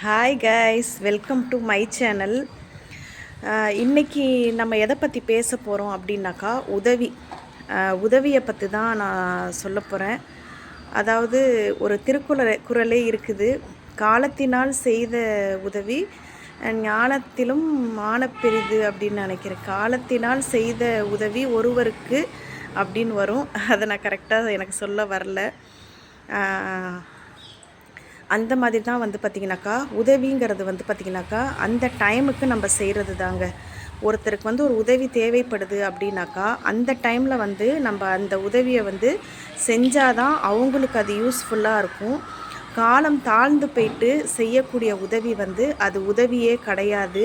Hi guys welcome to my channel இன்றைக்கி நம்ம எதை பற்றி பேச போகிறோம் அப்படின்னாக்கா உதவி. உதவியை பற்றி தான் நான் சொல்ல போகிறேன் அதாவது ஒரு திருக்குறள் குறளே இருக்குது. காலத்தினால் செய்த உதவி ஞானத்திலும் மானப்பெரிது அப்படின்னு நினைக்கிறேன். காலத்தினால் செய்த உதவி ஒருவருக்கு அப்படின்னு வரும். அதை நான் கரெக்டாக எனக்கு சொல்ல வரல. அந்த மாதிரி தான் வந்து பார்த்திங்கனாக்கா உதவிங்கிறது வந்து பார்த்திங்கனாக்கா அந்த டைமுக்கு நம்ம செய்கிறது தாங்க. ஒருத்தருக்கு வந்து ஒரு உதவி தேவைப்படுது அப்படின்னாக்கா அந்த டைமில் வந்து நம்ம அந்த உதவியை வந்து செஞ்சாதான் அவங்களுக்கு அது யூஸ்ஃபுல்லாக இருக்கும். காலம் தாழ்ந்து போயிட்டு செய்யக்கூடிய உதவி வந்து அது உதவியே கிடையாது.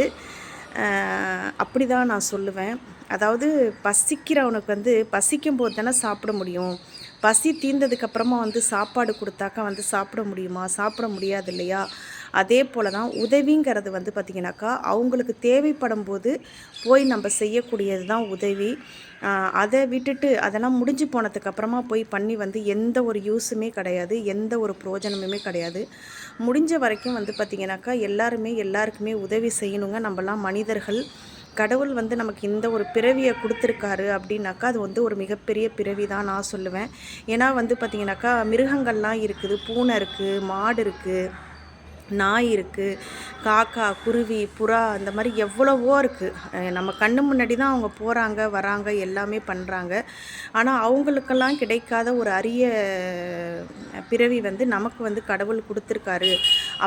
அப்படி தான் நான் சொல்லுவேன். அதாவது பசிக்கிறவனுக்கு வந்து பசிக்கும் போது தானே சாப்பிட முடியும். பசி தீர்ந்ததுக்கப்புறமா வந்து சாப்பாடு கொடுத்தாக்கா வந்து சாப்பிட முடியுமா? சாப்பிட முடியாது இல்லையா அதே போல் தான் உதவிங்கிறது வந்து பார்த்திங்கனாக்கா அவங்களுக்கு தேவைப்படும் போது போய் நம்ம செய்யக்கூடியது தான் உதவி அதை விட்டுட்டு அதெல்லாம் முடிஞ்சு போனதுக்கப்புறமா போய் பண்ணி வந்து எந்த ஒரு யூஸுமே கிடையாது எந்த ஒரு பிரயோஜனமுமே கிடையாது. முடிஞ்ச வரைக்கும் வந்து பார்த்திங்கனாக்கா எல்லாருமே எல்லாருக்குமே உதவி செய்யணுங்க. நம்மலாம் மனிதர்கள். கடவுள் வந்து நமக்கு இந்த ஒரு பிறவியை கொடுத்துருக்காரு அப்படின்னாக்கா அது வந்து ஒரு மிகப்பெரிய பிறவி தான் நான் சொல்லுவேன். ஏன்னா வந்து பார்த்திங்கனாக்கா மிருகங்கள்லாம் இருக்குது. பூனை இருக்குது மாடு இருக்குது நாய் இருக்குது காக்கா குருவி புறா அந்த மாதிரி எவ்வளவோ இருக்குது நம்ம கண்ணு முன்னாடி தான் அவங்க போகிறாங்க வராங்க எல்லாமே பண்ணுறாங்க ஆனால் அவங்களுக்கெல்லாம் கிடைக்காத ஒரு அரிய பிறவி வந்து நமக்கு வந்து கடவுள் கொடுத்துருக்காரு.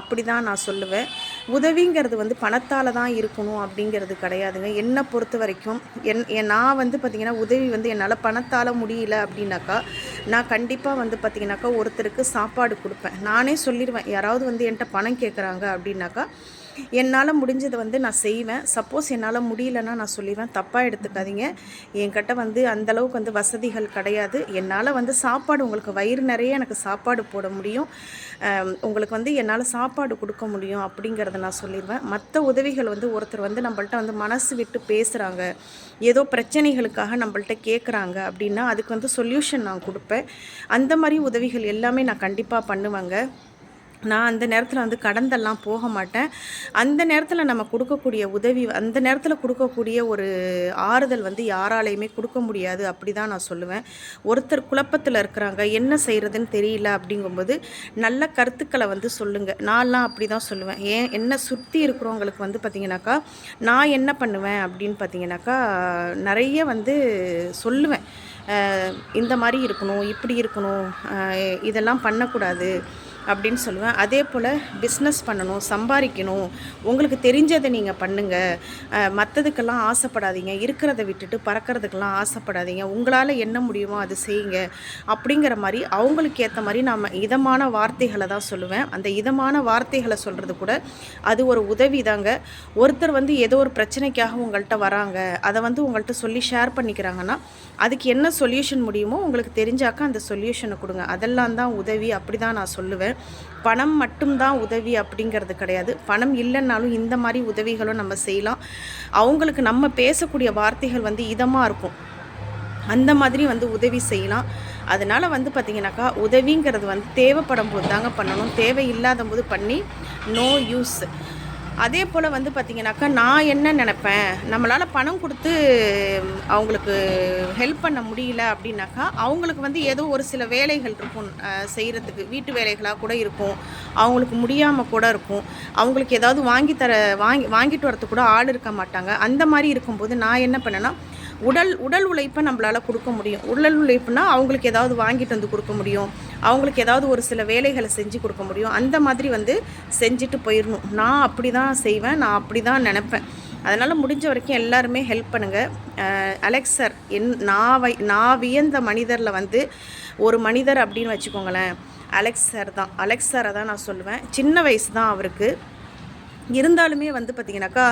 அப்படி தான் நான் சொல்லுவேன். உதவிங்கிறது வந்து பணத்தால் தான் இருக்கணும் அப்படிங்கிறது கிடையாதுங்க. என்னை பொறுத்த வரைக்கும் என் என் நான் வந்து பார்த்திங்கன்னா உதவி வந்து என்னால் பணத்தால் முடியல அப்படின்னாக்கா நான் கண்டிப்பாக வந்து பார்த்திங்கனாக்கா ஒருத்தருக்கு சாப்பாடு கொடுப்பேன். நானே சொல்லிடுவேன் யாராவது வந்து என்கிட்ட பணம் கேட்குறாங்க அப்படின்னாக்கா என்னால் முடிஞ்சதை வந்து நான் செய்வேன். சப்போஸ் என்னால் முடியலன்னா நான் சொல்லிடுவேன். தப்பாக எடுத்துக்காதீங்க. என்கிட்ட வந்து அந்தளவுக்கு வந்து வசதிகள் கிடையாது. என்னால் வந்து சாப்பாடு உங்களுக்கு வயிறு நிறைய எனக்கு சாப்பாடு போட முடியும். உங்களுக்கு வந்து என்னால் சாப்பாடு கொடுக்க முடியும் அப்படிங்கிறத நான் சொல்லிடுவேன். மற்ற உதவிகள் வந்து ஒருத்தர் வந்து நம்மள்ட்ட வந்து மனசு விட்டு பேசுகிறாங்க ஏதோ பிரச்சனைகளுக்காக நம்மள்ட்ட கேட்குறாங்க அப்படின்னா அதுக்கு வந்து சொல்யூஷன் நான் கொடுப்பேன். அந்த மாதிரி உதவிகள் எல்லாமே நான் கண்டிப்பாக பண்ணுவேங்க. நான் அந்த நேரத்தில் வந்து கடந்தெல்லாம் போக மாட்டேன். அந்த நேரத்தில் நம்ம கொடுக்கக்கூடிய உதவி அந்த நேரத்தில் கொடுக்கக்கூடிய ஒரு ஆறுதல் வந்து யாராலையுமே கொடுக்க முடியாது அப்படி தான் நான் சொல்லுவேன். ஒருத்தர் குழப்பத்தில் இருக்கிறாங்க என்ன செய்கிறதுன்னு தெரியல அப்படிங்கும்போது நல்ல கருத்துக்களை வந்து சொல்லுங்கள் நான்லாம் அப்படி தான் சொல்லுவேன். ஏன் என்ன சுற்றி இருக்கிறவங்களுக்கு வந்து பார்த்திங்கனாக்கா நான் என்ன பண்ணுவேன் அப்படின்னு பார்த்தீங்கன்னாக்கா நிறைய வந்து சொல்லுவேன். இந்த மாதிரி இருக்கணும் இப்படி இருக்கணும் இதெல்லாம் பண்ணக்கூடாது. அப்படின்னு சொல்லுவேன். அதே போல் பிஸ்னஸ் பண்ணணும் சம்பாதிக்கணும். உங்களுக்கு தெரிஞ்சதை நீங்கள் பண்ணுங்கள் மற்றதுக்கெல்லாம் ஆசைப்படாதீங்க. இருக்கிறத விட்டுட்டு பறக்கிறதுக்கெல்லாம் ஆசைப்படாதீங்க. உங்களால் என்ன முடியுமோ அது செய்யுங்க. அப்படிங்கிற மாதிரி அவங்களுக்கு ஏற்ற மாதிரி நாம் இதமான வார்த்தைகளை தான் சொல்லுவேன். அந்த இதமான வார்த்தைகளை சொல்கிறது கூட அது ஒரு உதவி தாங்க. ஒருத்தர் வந்து ஏதோ ஒரு பிரச்சனைக்காக உங்கள்கிட்ட வராங்க. அதை வந்து உங்கள்கிட்ட சொல்லி ஷேர் பண்ணிக்கிறாங்கன்னா அதுக்கு என்ன சொல்யூஷன் முடியுமோ உங்களுக்கு தெரிஞ்சாக்கா அந்த சொல்யூஷனை கொடுங்க. அதெல்லாம் தான் உதவி. அப்படி தான் நான் சொல்லுவேன். பணம் மட்டும்தான் உதவி அப்படிங்கிறது கிடையாது. பணம் இல்லைன்னாலும் இந்த மாதிரி உதவிகளும் நம்ம செய்யலாம். அவங்களுக்கு நம்ம பேசக்கூடிய வார்த்தைகள் வந்து இதமாக இருக்கும். அந்த மாதிரி வந்து உதவி செய்யலாம். அதனால் வந்து பார்த்திங்கனாக்கா உதவிங்கிறது வந்து தேவைப்படும் போது தாங்க பண்ணணும். தேவை இல்லாத போது பண்ணி நோ யூஸ் அதே போல் வந்து பார்த்திங்கனாக்கா நான் என்ன நினப்பேன்? நம்மளால் பணம் கொடுத்து அவங்களுக்கு ஹெல்ப் பண்ண முடியல அப்படின்னாக்கா அவங்களுக்கு வந்து ஏதோ ஒரு சில வேலைகள் இருக்கும். செய்கிறதுக்கு வீட்டு வேலைகளாக கூட இருக்கும். அவங்களுக்கு முடியாமல் கூட இருக்கும். அவங்களுக்கு ஏதாவது வாங்கி தர வாங்கி வாங்கிட்டு வரத்துக்கு கூட ஆள் இருக்க மாட்டாங்க. அந்த மாதிரி இருக்கும்போது நான் என்ன பண்ணேன்னா உடல் உடல் உழைப்பை நம்மளால் கொடுக்க முடியும். உடல் உழைப்புனா அவங்களுக்கு ஏதாவது வாங்கிட்டு வந்து கொடுக்க முடியும். அவங்களுக்கு ஏதாவது ஒரு சில வேலைகளை செஞ்சு கொடுக்க முடியும். அந்த மாதிரி வந்து செஞ்சுட்டு போயிடணும் நான் அப்படி தான் செய்வேன். நான் அப்படி தான் நினப்பேன். அதனால் முடிஞ்ச வரைக்கும் எல்லாருமே ஹெல்ப் பண்ணுங்கள் அலெக்சர் என் நான் வை நான் வியந்த மனிதரில் வந்து ஒரு மனிதர் அப்படின்னு வச்சுக்கோங்களேன். அலெக்சர் தான். அலெக்சரை தான் நான் சொல்லுவேன். சின்ன வயசு தான் அவருக்கு. இருந்தாலுமே வந்து பார்த்திங்கனாக்கா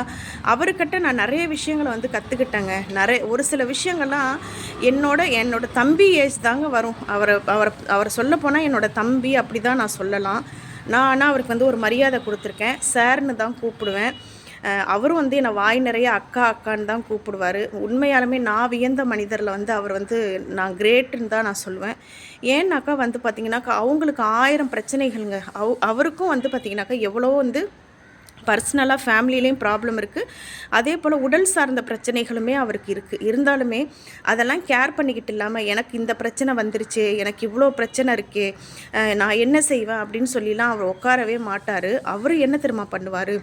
அவர்கிட்ட நான் நிறைய விஷயங்களை வந்து கற்றுக்கிட்டேங்க நிறைய ஒரு சில விஷயங்கள்லாம் என்னோட என்னோட தம்பி ஏஜ் தாங்க வரும். அவரை அவரை அவரை சொல்ல போனால் என்னோட தம்பி அப்படி தான் நான் சொல்லலாம். நான் ஆனால் அவருக்கு வந்து ஒரு மரியாதை கொடுத்துருக்கேன். சார்னு தான் கூப்பிடுவேன். அவரும் வந்து என்னை வாய் நிறைய அக்கா அக்கான்னு தான் கூப்பிடுவார். உண்மையாலுமே நான் வியந்த மனிதரில் வந்து அவர் வந்து நான் கிரேட்டுன்னு தான் நான் சொல்லுவேன். ஏன்னாக்கா வந்து பார்த்திங்கனாக்கா அவங்களுக்கு ஆயிரம் பிரச்சனைகள்ங்க. அவ் அவருக்கும் வந்து பார்த்திங்கனாக்கா எவ்வளோ வந்து பர்சனலாக ஃபேமிலிலேயும் ப்ராப்ளம் இருக்குது அதே போல் உடல் சார்ந்த பிரச்சனைகளுமே அவருக்கு இருக்குது இருந்தாலுமே அதெல்லாம் கேர் பண்ணிக்கிட்டு இல்லாமல் எனக்கு இந்த பிரச்சனை வந்துருச்சு எனக்கு இவ்வளோ பிரச்சனை இருக்கே நான் என்ன செய்வேன்? அப்படின்னு சொல்லிலாம் அவர் உட்காரவே மாட்டார். அவர் என்ன திரும்ப பண்ணுவார்?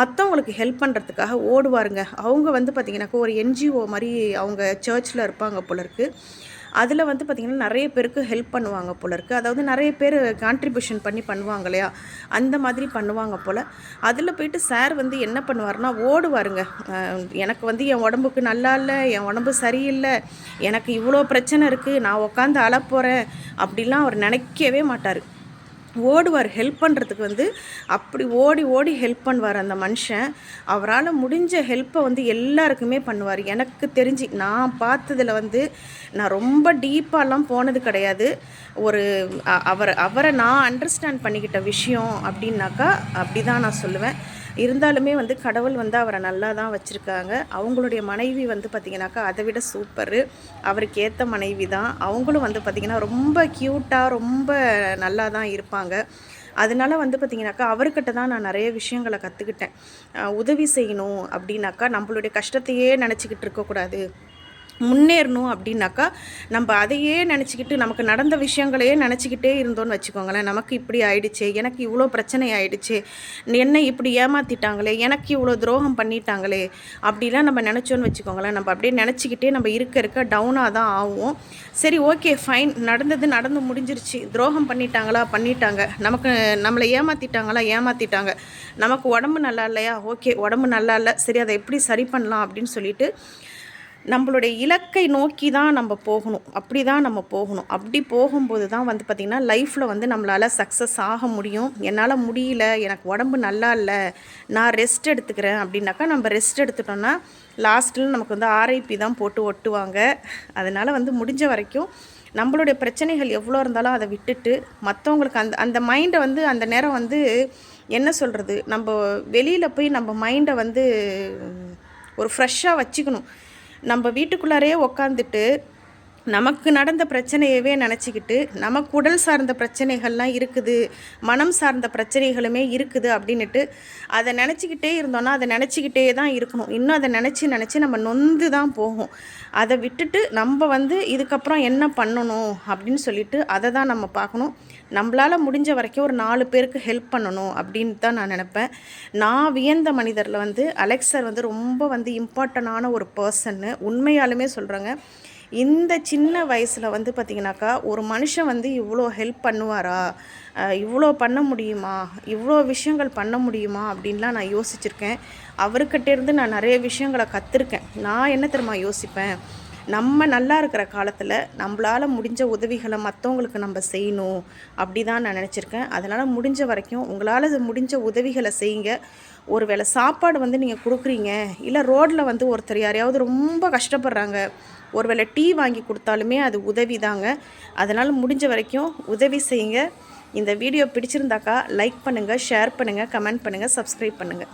மற்றவங்களுக்கு ஹெல்ப் பண்ணுறதுக்காக ஓடுவாருங்க. அவங்க வந்து பார்த்திங்கனாக்கா ஒரு என்ஜிஓ மாதிரி அவங்க சர்ச்சில் இருப்பாங்க போல இருக்குது அதில் வந்து பார்த்திங்கன்னா நிறைய பேருக்கு ஹெல்ப் பண்ணுவாங்க போல இருக்குது அதாவது நிறைய பேர் கான்ட்ரிபியூஷன் பண்ணி பண்ணுவாங்க இல்லையா? அந்த மாதிரி பண்ணுவாங்க போல். அதில் போயிட்டு சார் வந்து என்ன பண்ணுவார்னா ஓடுவாருங்க. எனக்கு வந்து என் உடம்புக்கு நல்லா இல்லை என் உடம்பு சரியில்லை எனக்கு இவ்வளோ பிரச்சனை இருக்குது நான் உட்காந்து அழப்போகிறேன் அப்படிலாம் அவர் நினைக்கவே மாட்டார். ஓடுவார் ஹெல்ப் பண்ணுறதுக்கு வந்து அப்படி ஓடி ஓடி ஹெல்ப் பண்ணுவார் அந்த மனுஷன். அவரால் முடிஞ்ச ஹெல்ப்பை வந்து எல்லாருக்குமே பண்ணுவார். எனக்கு தெரிஞ்சு நான் பார்த்ததில் வந்து நான் ரொம்ப டீப்பாலாம் போனது கிடையாது. ஒரு அவரை அவர் அவரை நான் அண்டர்ஸ்டாண்ட் பண்ணிக்கிட்ட விஷயம் அப்படின்னாக்கா அப்படி தான் நான் சொல்லுவேன். இருந்தாலுமே வந்து கடவுள் வந்து அவரை நல்லா தான் வச்சுருக்காங்க. அவங்களுடைய மனைவி வந்து பார்த்திங்கனாக்கா அதை விட சூப்பரு. அவருக்கு ஏற்ற மனைவி தான். அவங்களும் வந்து பார்த்திங்கன்னா ரொம்ப க்யூட்டாக ரொம்ப நல்லா தான் இருப்பாங்க. அதனால வந்து பார்த்திங்கனாக்கா அவர்கிட்ட தான் நான் நிறைய விஷயங்களை கற்றுக்கிட்டேன் உதவி செய்யணும் அப்படின்னாக்கா நம்மளுடைய கஷ்டத்தையே நினச்சிக்கிட்டு இருக்கக்கூடாது. முன்னேறணும் அப்படின்னாக்கா நம்ம அதையே நினச்சிக்கிட்டு நமக்கு நடந்த விஷயங்களையே நினச்சிக்கிட்டே இருந்தோன்னு வச்சுக்கோங்களேன். நமக்கு இப்படி ஆயிடுச்சு எனக்கு இவ்வளோ பிரச்சனை ஆயிடுச்சு என்னை இப்படி ஏமாற்றிட்டாங்களே எனக்கு இவ்வளோ துரோகம் பண்ணிட்டாங்களே அப்படிலாம் நம்ம நினச்சோன்னு வச்சுக்கோங்களேன். நம்ம அப்படியே நினச்சிக்கிட்டே நம்ம இருக்க இருக்க டவுனாக தான் ஆகும் சரி ஓகே ஃபைன் நடந்தது நடந்து முடிஞ்சிருச்சு. துரோகம் பண்ணிட்டாங்களா? பண்ணிட்டாங்க. நமக்கு நம்மளை ஏமாற்றிட்டாங்களா ஏமாற்றிட்டாங்க நமக்கு உடம்பு நல்லா இல்லையா? ஓகே உடம்பு நல்லா இல்லை. சரி அதை எப்படி சரி பண்ணலாம் அப்படின்னு சொல்லிட்டு நம்மளுடைய இலக்கை நோக்கி தான் நம்ம போகணும். அப்படி தான் நம்ம போகணும். அப்படி போகும்போது தான் வந்து பார்த்திங்கன்னா லைஃப்பில் வந்து நம்மளால் சக்ஸஸ் ஆக முடியும். என்னால் முடியல எனக்கு உடம்பு நல்லா இல்லை நான் ரெஸ்ட் எடுத்துக்கிறேன் அப்படின்னாக்கா நம்ம ரெஸ்ட் எடுத்துட்டோம்னா லாஸ்ட்டில் நமக்கு வந்து ஆர்ஐபி தான் போட்டு ஒட்டுவாங்க. அதனால் வந்து முடிஞ்ச வரைக்கும் நம்மளுடைய பிரச்சனைகள் எவ்வளோ இருந்தாலும் அதை விட்டுட்டு மற்றவங்களுக்கு அந்த அந்த மைண்டை வந்து அந்த நேரம் வந்து என்ன சொல்கிறது நம்ம வெளியில் போய் நம்ம மைண்டை வந்து ஒரு ஃப்ரெஷ்ஷாக வச்சுக்கணும். நம்ம வீட்டுக்குள்ளாரையே உக்காந்துட்டு நமக்கு நடந்த பிரச்சனையவே நினச்சிக்கிட்டு நமக்கு உடல் சார்ந்த பிரச்சனைகள்லாம் இருக்குது மனம் சார்ந்த பிரச்சனைகளுமே இருக்குது அப்படின்னுட்டு அதை நினச்சிக்கிட்டே இருந்தோன்னா அதை நினச்சிக்கிட்டே தான் இருக்கணும். இன்னும் அதை நினச்சி நினச்சி நம்ம நொந்து தான் போகும். அதை விட்டுட்டு நம்ம வந்து இதுக்கப்புறம் என்ன பண்ணணும் அப்படின்னு சொல்லிட்டு அதை தான் நம்ம பார்க்கணும். நம்மளால் முடிஞ்ச வரைக்கும் ஒரு நாலு பேருக்கு ஹெல்ப் பண்ணணும் அப்படின்னு தான் நான் நினப்பேன். நான் வியந்த மனிதரில் வந்து அலெக்சர் வந்து ரொம்ப வந்து இம்பார்ட்டண்டான ஒரு பர்சன்னு உண்மையாலுமே சொல்கிறேங்க இந்த சின்ன வயசில் வந்து பார்த்திங்கனாக்கா ஒரு மனுஷன் வந்து இவ்வளோ ஹெல்ப் பண்ணுவாரா? இவ்வளோ பண்ண முடியுமா? இவ்வளோ விஷயங்கள் பண்ண முடியுமா? அப்படின்லாம் நான் யோசிச்சிருக்கேன். அவர்கிட்டேருந்து நான் நிறைய விஷயங்களை கற்றுருக்கேன் நான் என்ன தெரியுமா யோசிப்பேன்? நம்ம நல்லா இருக்கிற காலத்தில் நம்மளால் முடிஞ்ச உதவிகளை மற்றவங்களுக்கு நம்ம செய்யணும். அப்படி தான் நான் நினச்சிருக்கேன். அதனால் முடிஞ்ச வரைக்கும் உங்களால் முடிஞ்ச உதவிகளை செய்யுங்க. ஒருவேளை சாப்பாடு வந்து நீங்கள் கொடுக்குறீங்க இல்லை ரோட்டில் வந்து ஒருத்தர் யாரையாவது ரொம்ப கஷ்டப்படுறாங்க ஒருவேளை டீ வாங்கி கொடுத்தாலுமே அது உதவி தாங்க அதனால் முடிஞ்ச வரைக்கும் உதவி செய்யுங்க. இந்த வீடியோ பிடிச்சிருந்தாக்கா லைக் பண்ணுங்கள் ஷேர் பண்ணுங்கள் கமெண்ட் பண்ணுங்கள் சப்ஸ்கிரைப் பண்ணுங்கள்